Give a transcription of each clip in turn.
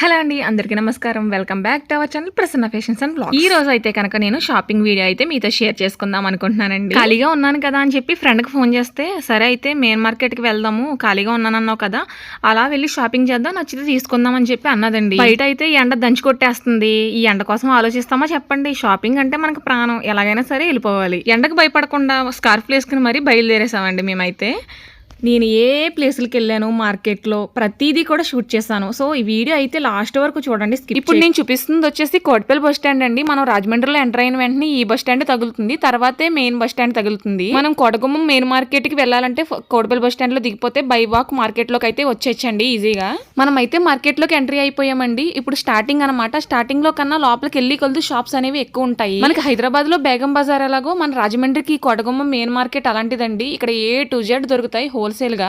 Hello అండి అందరికీ నమస్కారం. Welcome back to our channel Prasanna fashions and blog ఈ రోజు అయితే కనుక నేను షాపింగ్ వీడియో అయితే మీతో షేర్ చేసుకుందాం అనుకుంటున్నానండి. ఖాళీగా ఉన్నాను కదా అని చెప్పి ఫ్రెండ్కి ఫోన్ చేస్తే సరే అయితే మెయిన్ మార్కెట్కి వెళ్దాము ఖాళీగా ఉన్నానన్నావు కదా అలా వెళ్ళి షాపింగ్ చేద్దాం నచ్చితే తీసుకుందాం అని చెప్పి అన్నదండి. బయట అయితే ఈ ఎండ దంచి కొట్టేస్తుంది. ఈ ఎండ కోసం ఆలోచిస్తామా చెప్పండి. షాపింగ్ అంటే మనకు ప్రాణం. ఎలాగైనా సరే వెళ్ళిపోవాలి. ఎండకు భయపడకుండా స్కార్ఫ్ వేసుకుని మరీ బయలుదేరేసామండి మేమైతే. నేను ఏ ప్లేసులకి వెళ్ళాను మార్కెట్లో ప్రతిదీ కూడా షూట్ చేశాను. సో ఈ వీడియో అయితే లాస్ట్ వరకు చూడండి ఇప్పుడు నేను చూపిస్తుంది వచ్చేసి కోట్పల్లి బస్ స్టాండ్ అండి. మనం రాజమండ్రిలో ఎంటర్ అయిన వెంటనే ఈ బస్ స్టాండ్ తగులుతుంది. తర్వాతే మెయిన్ బస్ స్టాండ్ తగులుతుంది. మనం కోటగుమ్మం మెయిన్ మార్కెట్కి వెళ్ళాలంటే కోటపల్లి బస్ స్టాండ్లో దిగిపోతే బై వాక్ మార్కెట్లోకి అయితే వచ్చేచ్చండి ఈజీగా. మనం అయితే మార్కెట్లోకి ఎంట్రీ అయిపోయామండి. ఇప్పుడు స్టార్టింగ్ అనమాట స్టార్టింగ్లో కన్నా లోపలికి వెళ్ళి కొలుదు షాప్స్ అనేవి ఎక్కువ ఉంటాయి. మనకి హైదరాబాద్లో బేగం బజార్ ఎలాగో మన రాజమండ్రికి కోటగుమ్మం మెయిన్ మార్కెట్ అలాంటిదండి. ఇక్కడ ఏ టు జెడ్ దొరుకుతాయి. హోల్సేల్ హోల్సేల్గా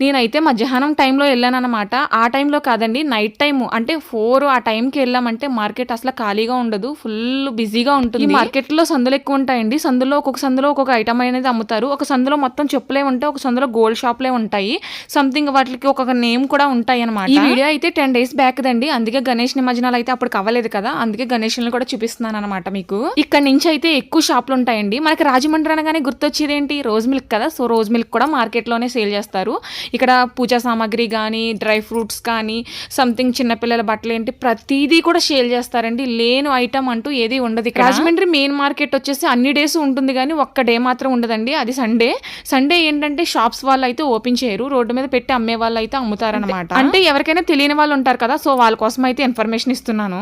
నేనైతే మధ్యాహ్నం టైంలో వెళ్ళాను అనమాట ఆ టైంలో కాదండి నైట్ టైం అంటే ఫోర్ ఆ టైంకి వెళ్ళామంటే మార్కెట్ అసలు ఖాళీగా ఉండదు ఫుల్ బిజీగా ఉంటుంది. ఈ మార్కెట్లో సందులు ఎక్కువ ఉంటాయండి. సందులో ఒక్కొక్క సందులో ఒక్కొక్క ఐటమ్ అనేది అమ్ముతారు. ఒక సందులో మొత్తం చెప్పులే ఉంటాయి ఒక సందులో గోల్డ్ షాప్లే ఉంటాయి. సంథింగ్ వాటికి ఒక్కొక్క నేమ్ కూడా ఉంటాయి అనమాట ఈ వీడియో అయితే టెన్ డేస్ బ్యాక్ దండి. అందుకే గణేష్ నిమజ్జనాలు అయితే అప్పుడు అవ్వలేదు కదా. అందుకే గణేష్ని కూడా చూపిస్తున్నాను అనమాట మీకు. ఇక్కడ నుంచి అయితే ఎక్కువ షాపులు ఉంటాయండి. మనకి రాజమండ్రి అనగానే గుర్తొచ్చేది ఏంటి రోజ్ మిల్క్ కదా. సో రోజ్ మిల్క్ కూడా మార్కెట్లోనే సేల్ చేస్తారు. ఇక్కడ పూజా సామాగ్రి కానీ డ్రై ఫ్రూట్స్ కానీ సంథింగ్ చిన్నపిల్లల బట్టలు ఏంటి ప్రతిదీ కూడా సేల్ చేస్తారండి. లేని ఐటమ్ అంటూ ఏది ఉండదు ఇక్కడ. రాజమండ్రి మెయిన్ మార్కెట్ వచ్చేసి అన్ని డేస్ ఉంటుంది కానీ ఒక్క డే మాత్రం ఉండదండి. అది సండే సండే ఏంటంటే షాప్స్ వాళ్ళు అయితే ఓపెన్ చేయరు. రోడ్డు మీద పెట్టి అమ్మే వాళ్ళు అయితే అమ్ముతారనమాట అంటే ఎవరికైనా తెలియని వాళ్ళు ఉంటారు కదా సో వాళ్ళ కోసం అయితే ఇన్ఫర్మేషన్ ఇస్తున్నాను.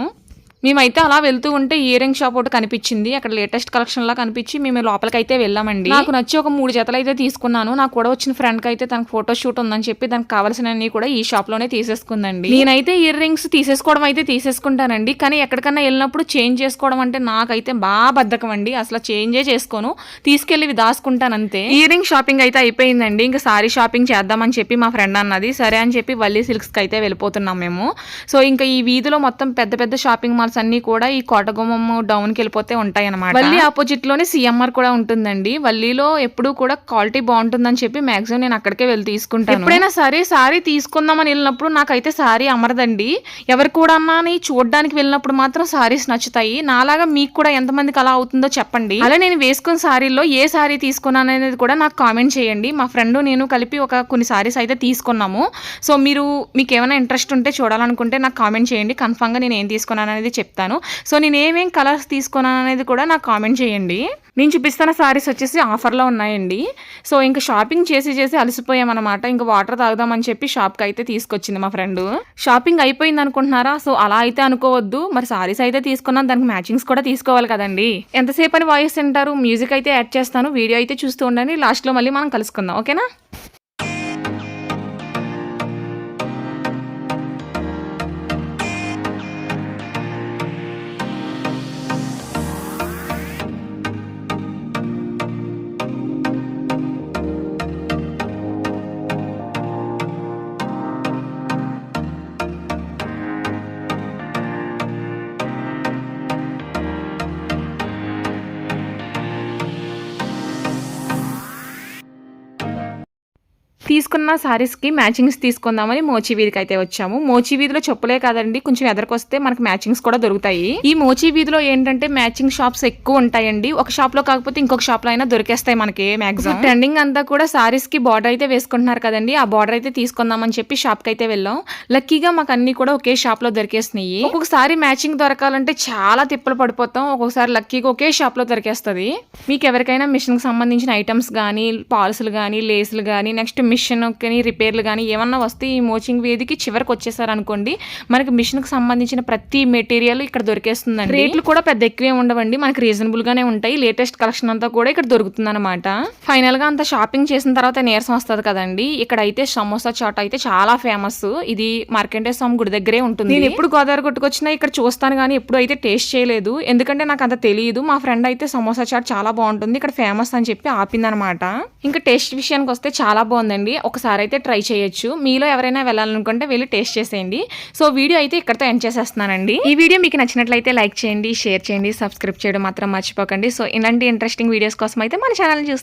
మేమైతే అలా వెళ్తూ ఉంటే ఇయర్ రింగ్ షాప్ ఒకటి కనిపించింది. అక్కడ లేటెస్ట్ కలెక్షన్ లా కనిపించి మేము లోపలికి అయితే వెళ్ళామండి. నాకు నచ్చి ఒక మూడు జతలు అయితే తీసుకున్నాను. నాకు కూడా వచ్చిన ఫ్రెండ్కి అయితే తనకు ఫోటో షూట్ ఉందని చెప్పి దానికి కావాల్సినవి కూడా ఈ షాప్లోనే తీసేసుకుందండి. నేనైతే ఇయర్ రింగ్స్ తీసేసుకోవడం అయితే తీసేసుకుంటానండి. కానీ ఎక్కడికన్నా వెళ్ళినప్పుడు చేంజ్ చేసుకోవడం అంటే నాకైతే బాగా బద్ధకం అండి అసలు చేంజే చేసుకోను. తీసుకెళ్ళి ఇవి దాచుకుంటాను అంతే. ఇయర్ రింగ్ షాపింగ్ అయితే అయిపోయిందండి. ఇంకా సారీ షాపింగ్ చేద్దామని చెప్పి మా ఫ్రెండ్ అన్నది. సరే అని చెప్పి వల్లి సిల్క్స్కి అయితే వెళ్ళిపోతున్నాం మేము. సో ఇంకా ఈ వీధిలో మొత్తం పెద్ద పెద్ద షాపింగ్ మాల్స్ అన్ని కూడా ఈ కోటగుమ్మం డౌన్కి వెళ్ళిపోతే ఉంటాయి అనమాట వల్లి ఆపోజిట్లోనే సిఎంఆర్ కూడా ఉంటుందండి. వల్లిలో ఎప్పుడు కూడా క్వాలిటీ బాగుంటుందని చెప్పి మాక్సిమం నేను అక్కడికే వెళ్ళి తీసుకుంటాను. ఎప్పుడైనా సరే సారీ తీసుకుందామని వెళ్ళినప్పుడు నాకైతే సారీ అమరదండి. ఎవరు కూడా అని చూడడానికి వెళ్ళినప్పుడు మాత్రం సారీస్ నచ్చుతాయి. నాలాగా మీకు కూడా ఎంతమందికి అలా అవుతుందో చెప్పండి. అలా నేను వేసుకున్న సారీలో ఏ సారీ తీసుకున్నాను అనేది కూడా నాకు కామెంట్ చేయండి. మా ఫ్రెండ్ నేను కలిపి ఒక కొన్ని సారీస్ అయితే తీసుకున్నాము. సో మీరు మీకు ఏమైనా ఇంట్రెస్ట్ ఉంటే చూడాలనుకుంటే నాకు కామెంట్ చేయండి. కన్ఫామ్గా నేను ఏం తీసుకున్నాను అనేది చెప్తాను. సో నేను ఏమేం కలర్స్ తీసుకున్నాను అనేది కూడా నాకు కామెంట్ చేయండి. నేను చూపిస్తున్న సారీస్ వచ్చేసి ఆఫర్లో ఉన్నాయండి. సో ఇంకా షాపింగ్ చేసి చేసి అలసిపోయామన్నమాట. ఇంకా వాటర్ తాగుదామని చెప్పి షాప్కి అయితే తీసుకొచ్చింది మా ఫ్రెండ్. షాపింగ్ అయిపోయింది అనుకుంటున్నారా? సో అలా అయితే అనుకోవద్దు. మరి సారీస్ అయితే తీసుకున్నాను. దానికి మ్యాచింగ్స్ కూడా తీసుకోవాలి కదండి. ఎంతసేపు అని వాయిస్ వింటారు? మ్యూజిక్ అయితే యాడ్ చేస్తాను. వీడియో అయితే చూస్తూ ఉండండి. లాస్ట్లో మళ్ళీ మనం కలుసుకుందాం. ఓకేనా? తీసుకున్న శారీస్కి మ్యాచింగ్స్ తీసుకుందామని మోచి వీధికి అయితే వచ్చాము. మోచి వీధిలో చెప్పులే కాదండి కొంచెం ఎదరికొస్తే మనకు మ్యాచింగ్స్ కూడా దొరుకుతాయి. ఈ మోచి వీధిలో ఏంటంటే మ్యాచింగ్ షాప్స్ ఎక్కువ ఉంటాయండి. ఒక షాప్లో కాకపోతే ఇంకొక షాప్లో అయినా దొరికేస్తాయి మనకి మ్యాక్సిమం ట్రెండింగ్ అంతా కూడా సారీస్కి బార్డర్ అయితే వేసుకుంటున్నారు కదండి. ఆ బార్డర్ అయితే తీసుకుందామని చెప్పి షాప్కి అయితే వెళ్ళాం. లక్కీగా మాకు అన్ని కూడా ఒకే షాప్లో దొరికేసినాయి. ఒక్కొక్కసారి మ్యాచింగ్ దొరకాలంటే చాలా తిప్పలు పడిపోతాం. ఒక్కొక్కసారి లక్కీగా ఒకే షాప్లో దొరికేస్తుంది. మీకు ఎవరికైనా మిషన్కి సంబంధించిన ఐటమ్స్ కానీ పాల్సులు కానీ లేసులు కానీ నెక్స్ట్ మిషన్ కానీ రిపేర్లు కానీ ఏమన్నా వస్తే ఈ మోచింగ్ వేదికి చివరికి వచ్చేసారు అనుకోండి మనకి మిషన్కి సంబంధించిన ప్రతి మెటీరియల్ ఇక్కడ దొరికేస్తుందండి. రేట్లు కూడా పెద్ద ఎక్కువే ఉండవండి మనకి రీజనబుల్ గానే ఉంటాయి లేటెస్ట్ కలెక్షన్ అంతా కూడా ఇక్కడ దొరుకుతుంది అనమాట ఫైనల్గా అంత షాపింగ్ చేసిన తర్వాత నీరసం వస్తుంది కదండి ఇక్కడ అయితే సమోసా చాట్ అయితే చాలా ఫేమస్ ఇది మార్కెంటే స్వామి గుడి దగ్గరే ఉంటుంది. నేను ఎప్పుడు గోదావరి కొట్టుకొచ్చినా ఇక్కడ చూస్తాను కానీ ఎప్పుడు అయితే టేస్ట్ చేయలేదు. ఎందుకంటే నాకు అంత తెలియదు మా ఫ్రెండ్ అయితే సమోసా చాట్ చాలా బాగుంటుంది ఇక్కడ ఫేమస్ అని చెప్పి ఆపిందనమాట ఇంకా టేస్ట్ విషయానికి వస్తే చాలా బాగుందండి. ఒకసారి అయితే ట్రై చేయొచ్చు. మీలో ఎవరైనా వెళ్ళాలనుకుంటే వెళ్ళి టేస్ట్ చేసేయండి. సో వీడియో అయితే ఇక్కడతో ఎండ్ చేసేస్తున్నానండి. ఈ వీడియో మీకు నచ్చినట్లయితే లైక్ చేయండి షేర్ చేయండి సబ్స్క్రైబ్ చేయడం మాత్రం మర్చిపోకండి. సో ఇలాంటి ఇంట్రెస్టింగ్ వీడియోస్ కోసం అయితే మన ఛానల్ చూస్తారు